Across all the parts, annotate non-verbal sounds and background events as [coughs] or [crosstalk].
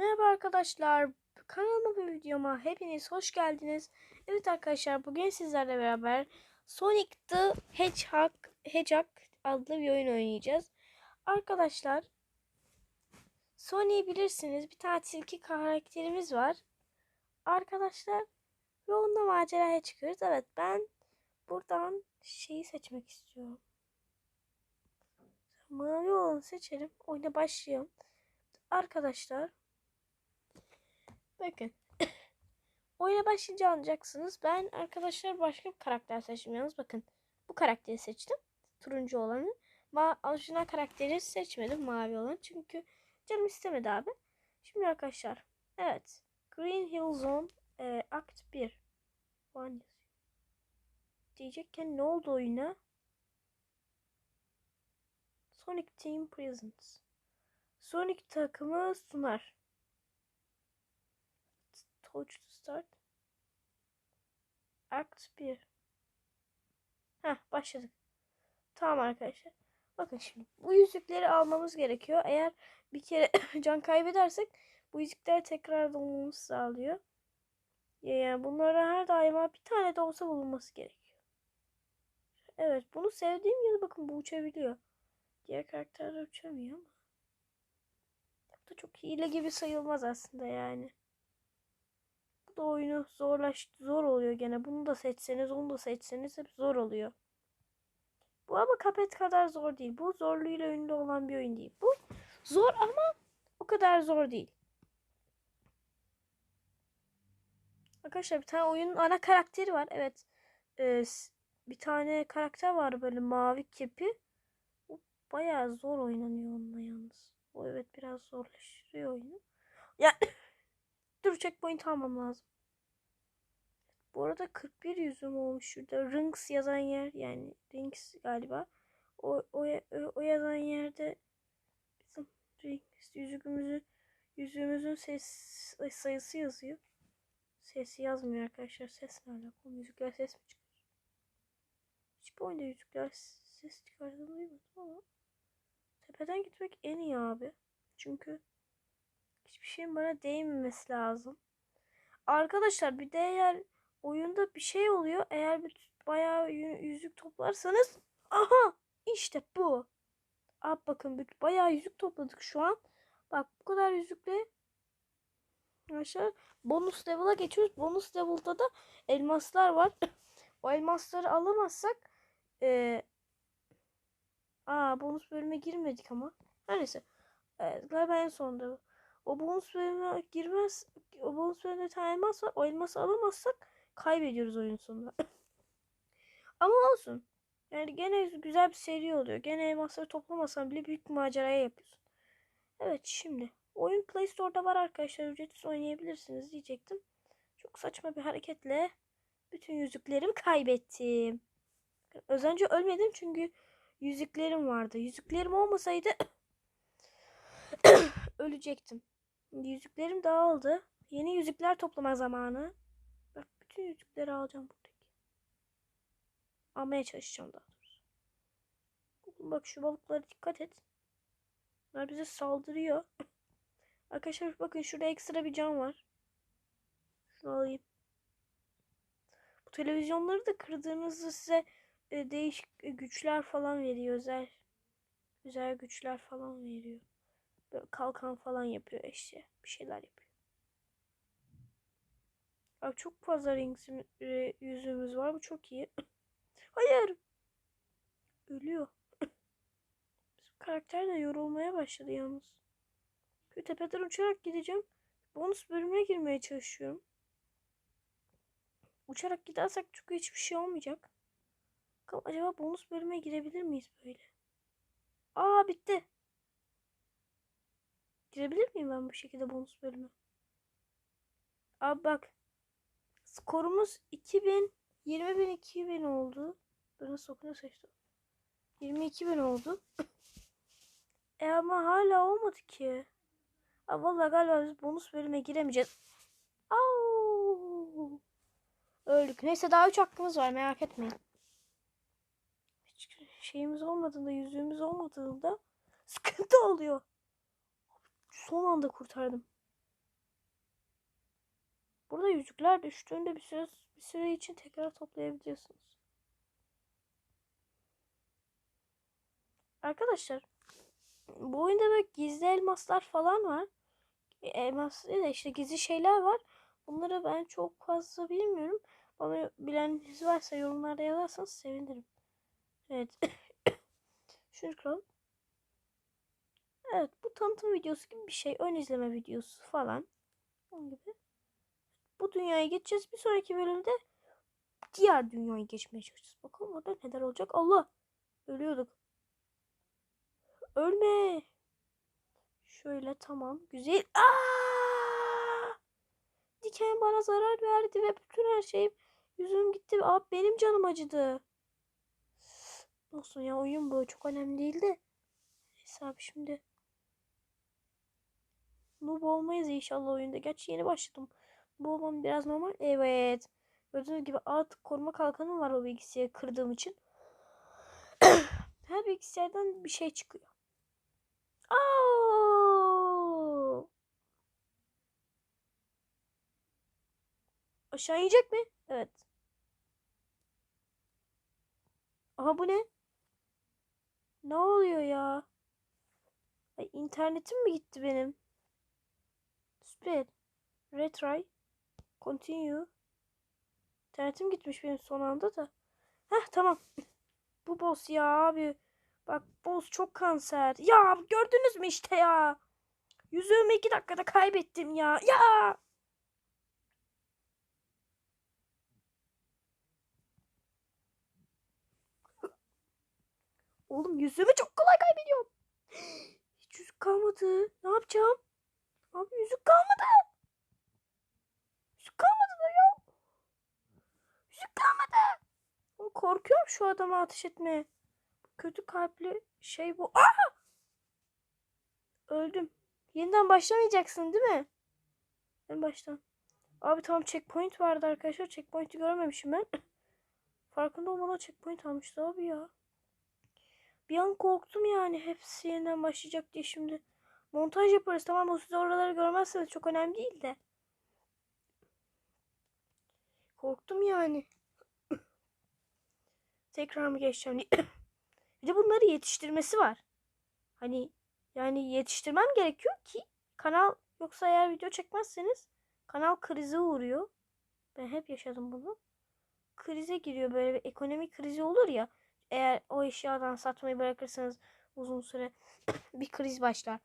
Merhaba arkadaşlar. Kanalıma ve videoma hepiniz hoş geldiniz. Evet arkadaşlar bugün sizlerle beraber Sonic the Hedgehog, Hedgehog adlı bir oyun oynayacağız. Arkadaşlar Sonic'i bilirsiniz. Bir tane tilki karakterimiz var. Arkadaşlar ve onunla maceraya çıkıyoruz. Evet ben buradan şeyi seçmek istiyorum. Mavi olanı seçelim. Oyuna başlayalım. Arkadaşlar Bakın. [coughs] Oyuna başlayınca anlayacaksınız. Ben arkadaşlar başka bir karakter seçtim yalnız. Bakın. Bu karakteri seçtim. Turuncu olanı. Ma orijinal karakteri seçmedim. Mavi olan. Çünkü canım istemedi abi. Şimdi arkadaşlar. Evet. Green Hill Zone e, Act 1. One. Diyecekken ne oldu oyuna? Sonic Team Presents. Sonic takımı sunar. Touch to start. Act 1. Heh başladık. Tamam arkadaşlar. Bakın şimdi bu yüzükleri almamız gerekiyor. Eğer bir kere [coughs] can kaybedersek bu yüzükleri tekrar bulmamız sağlıyor. Yani bunlara her daima bir tane de olsa bulunması gerekiyor. Evet bunu sevdiğim yıl bakın bu uçabiliyor. Diğer karakterler uçamıyor ama. Bu da çok hile gibi sayılmaz aslında yani. Da oyunu zorlaş zor oluyor gene. Bunu da seçseniz, onu da seçseniz hep zor oluyor. Bu ama Kapet kadar zor değil. Bu zorluğuyla ünlü olan bir oyun değil. Bu zor ama o kadar zor değil. Arkadaşlar bir tane oyunun ana karakteri var. Evet. Ee, bir tane karakter var böyle mavi kepi. O bayağı zor oynanıyor onunla yalnız. O evet biraz zorlaştırıyor oyunu. Ya dur checkpoint almam lazım. Bu arada 41 yüzüm olmuş şurada. Rings yazan yer yani Rings galiba. O, o, o yazan yerde bizim Rings yüzüğümüzü yüzüğümüzün ses sayısı yazıyor. Sesi yazmıyor arkadaşlar. Ses ne alaka? Müzikler ses mi çıkıyor? Hiçbir oyunda yüzükler ses çıkardığını duymadım ama tepeden gitmek en iyi abi. Çünkü hiçbir şeyin bana değmemesi lazım. Arkadaşlar bir de eğer oyunda bir şey oluyor. Eğer bir bayağı yüzük toplarsanız aha işte bu. Abi bakın bayağı yüzük topladık şu an. Bak bu kadar yüzükle arkadaşlar bonus level'a geçiyoruz. Bonus level'da da elmaslar var. [clears throat] o elmasları alamazsak ee, aa bonus bölüme girmedik ama. Her neyse. Evet, galiba en sonunda. O bonus bölüme girmez. O bonus bölümde tane elmas var. O elması alamazsak kaybediyoruz oyun sonunda. [laughs] Ama olsun. Yani gene güzel bir seri oluyor. Gene elmasları toplamasan bile büyük bir maceraya yapıyorsun. Evet şimdi. Oyun Play Store'da var arkadaşlar. Ücretsiz oynayabilirsiniz diyecektim. Çok saçma bir hareketle bütün yüzüklerimi kaybettim. Özence ölmedim çünkü yüzüklerim vardı. Yüzüklerim olmasaydı [coughs] [coughs] ölecektim. Yüzüklerim dağıldı. Yeni yüzükler toplama zamanı. Bak bütün yüzükleri alacağım buradaki. Almaya çalışacağım daha doğrusu. Bak şu balıklara dikkat et. Bunlar bize saldırıyor. [laughs] Arkadaşlar bakın şurada ekstra bir cam var. Şunu alayım. Bu televizyonları da kırdığınızda size e, değişik e, güçler falan veriyor. Özel güzel güçler falan veriyor. Böyle kalkan falan yapıyor işte. Bir şeyler yapıyor. Abi çok fazla renk yüzümüz var. Bu çok iyi. [laughs] Hayır. Ölüyor. [laughs] Bizim karakter de yorulmaya başladı yalnız. Şu tepeden uçarak gideceğim. Bonus bölümüne girmeye çalışıyorum. Uçarak gidersek çünkü hiçbir şey olmayacak. Bakalım acaba bonus bölüme girebilir miyiz böyle? Aa bitti. Girebilir miyim ben bu şekilde bonus bölümü? Abi bak. Skorumuz 2000 20 bin 2000 oldu. Ben nasıl okunuyor seçtim. 22 bin oldu. e ama hala olmadı ki. Aa, vallahi galiba biz bonus bölüme giremeyeceğiz. Au. Öldük. Neyse daha 3 hakkımız var merak etmeyin. Hiç şeyimiz olmadığında, yüzüğümüz olmadığında sıkıntı oluyor. Son anda kurtardım. Burada yüzükler düştüğünde bir süre, bir süre için tekrar toplayabiliyorsunuz. Arkadaşlar bu oyunda böyle gizli elmaslar falan var. Elmas değil de işte gizli şeyler var. Bunları ben çok fazla bilmiyorum. Bana bileniniz varsa yorumlarda yazarsanız sevinirim. Evet. [coughs] Şunu kıralım. Evet bu tanıtım videosu gibi bir şey. Ön izleme videosu falan. Onun gibi. Bu dünyaya geçeceğiz. Bir sonraki bölümde diğer dünyaya geçmeye çalışacağız. Bakalım orada neler olacak. Allah. Ölüyorduk. Ölme. Şöyle tamam. Güzel. Aa! Diken bana zarar verdi ve bütün her şeyim yüzüm gitti. Abi benim canım acıdı. Olsun ya oyun bu. Çok önemli değil de. Neyse abi şimdi. Noob olmayız inşallah oyunda. Gerçi yeni başladım. Bu olmam biraz normal. Evet. Gördüğünüz gibi artık koruma kalkanım var o bilgisayarı kırdığım için. [coughs] Her bilgisayardan bir şey çıkıyor. Aa! Aşağı inecek mi? Evet. Aha bu ne? Ne oluyor ya? Ay, internetim mi gitti benim? Süper. Retry. Continue. İnternetim gitmiş benim son anda da. Heh tamam. Bu boss ya abi. Bak boss çok kanser. Ya gördünüz mü işte ya. Yüzüğümü iki dakikada kaybettim ya. Ya. Oğlum yüzüğümü çok kolay kaybediyorum. [gasps] Hiç yüzük kalmadı. Ne yapacağım? Abi yüzük kalmadı. Yüzük kalmadı da ya. Yüzük kalmadı. Korkuyorum şu adama ateş etmeye. Kötü kalpli şey bu. Aa! Öldüm. Yeniden başlamayacaksın değil mi? En baştan. Abi tamam checkpoint vardı arkadaşlar. Checkpoint'i görmemişim ben. [clears throat] Farkında olmadan checkpoint almıştı abi ya. Bir an korktum yani hepsi yeniden başlayacak diye şimdi. Montaj yaparız tamam mı? Siz oraları görmezseniz çok önemli değil de. Korktum yani. [coughs] Tekrar mı geçeceğim diye. [coughs] Bir de bunları yetiştirmesi var. Hani yani yetiştirmem gerekiyor ki kanal yoksa eğer video çekmezseniz kanal krize uğruyor. Ben hep yaşadım bunu. Krize giriyor böyle bir ekonomik krizi olur ya. Eğer o eşyadan satmayı bırakırsanız uzun süre [coughs] bir kriz başlar.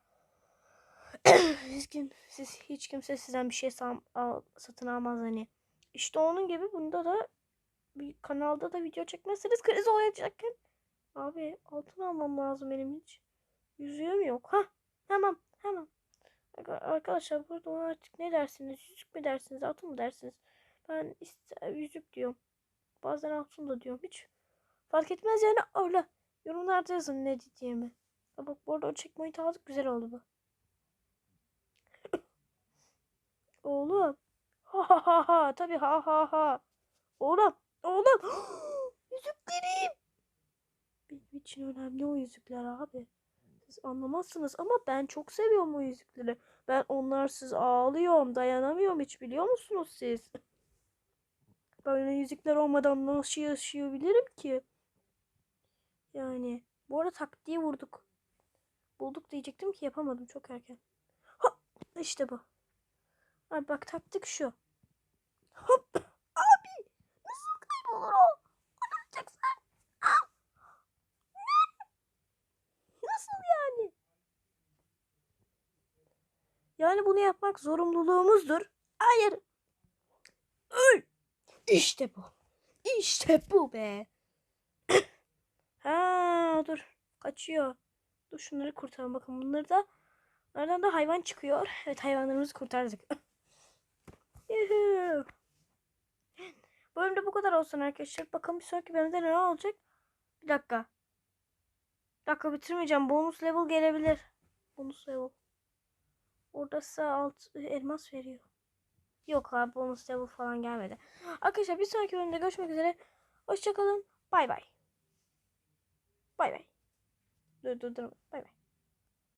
[clears throat] hiç, kim, siz, hiç kimse sizden bir şey al, satın almaz hani. İşte onun gibi bunda da bir kanalda da video çekmezseniz kriz olacakken Abi altın almam lazım benim hiç. Yüzüğüm yok. Ha hemen hemen. Arkadaşlar burada ona artık ne dersiniz? Yüzük mü dersiniz? Altın mı dersiniz? Ben ister yüzük diyorum. Bazen altın da diyorum. Hiç fark etmez yani öyle. Yorumlarda yazın ne diyeceğimi. Ha bak bu arada o checkpoint aldık. Güzel oldu bu. Oğlum. Ha ha ha ha. Tabii ha ha ha. Oğlum. Oğlum. [gasps] Yüzüklerim. Benim için önemli o yüzükler abi. Siz anlamazsınız ama ben çok seviyorum o yüzükleri. Ben onlarsız ağlıyorum, dayanamıyorum hiç biliyor musunuz siz? Böyle yüzükler olmadan nasıl yaşayabilirim ki? Yani bu arada taktiği vurduk. Bulduk diyecektim ki yapamadım çok erken. Hop işte bu. Abi bak taktik şu. Hop. Abi nasıl kaybolur o? Anlatacaksın. Nasıl yani? Yani bunu yapmak zorunluluğumuzdur. Hayır. Öl. İşte bu. İşte bu be. ha dur. Kaçıyor. Dur şunları kurtaralım. Bakın bunları da Nereden da hayvan çıkıyor. Evet hayvanlarımızı kurtardık. Yuhu. Bölümde bu kadar olsun arkadaşlar. Bakalım bir sonraki bölümde ne olacak? Bir dakika. Bir dakika bitirmeyeceğim. Bonus level gelebilir. Bonus level. Orada size alt elmas veriyor. Yok abi bonus level falan gelmedi. Arkadaşlar bir sonraki bölümde görüşmek üzere. Hoşçakalın. Bay bay. Bay bay. Dur dur dur. Bay bay.